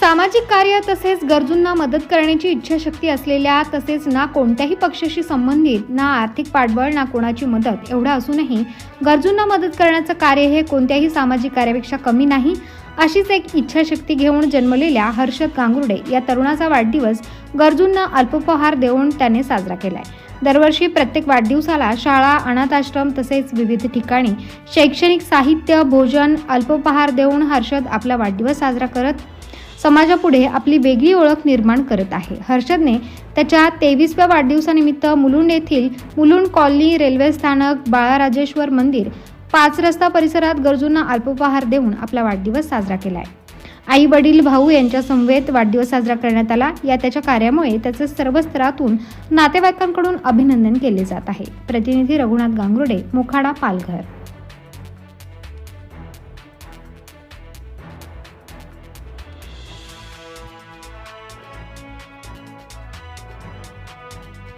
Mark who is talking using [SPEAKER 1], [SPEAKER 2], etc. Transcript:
[SPEAKER 1] सामाजिक कार्य तसेच गरजूंना मदत करण्याची इच्छाशक्ती असलेल्या तसेच ना कोणत्याही पक्षाशी संबंधित ना आर्थिक पाठबळ ना कोणाची मदत एवढं असूनही गरजूंना मदत करण्याचं कार्य हे कोणत्याही सामाजिक कार्यापेक्षा कमी नाही अशीच एक इच्छाशक्ती घेऊन जन्मलेल्या हर्षद गांगुर्डे या तरुणाचा वाढदिवस गरजूंना अल्पोपहार देऊन त्याने साजरा केलाय. दरवर्षी प्रत्येक वाढदिवसाला शाळा अनाथाश्रम तसेच विविध ठिकाणी शैक्षणिक साहित्य भोजन अल्पोपहार देऊन हर्षद आपला वाढदिवस साजरा करत समाजापुढे आपली वेगळी ओळख निर्माण करत आहे. हर्षदने त्याच्या तेवीसव्या वाढदिवसानिमित्त मुलुंड येथील मुलुंड कॉलनी रेल्वे स्थानक बाळाराजेश्वर मंदिर पाच रस्ता परिसरात गरजूंना अल्पोपहार देऊन आपला वाढदिवस साजरा केला आहे आई वडील भाऊ यांच्या समवेत वाढदिवस साजरा करण्यात आला. या त्याच्या कार्यामुळे त्याचे सर्व स्तरातून नातेवाईकांकडून अभिनंदन केले जात आहे. प्रतिनिधी रघुनाथ गांगुर्डे मोखाडा पालघर.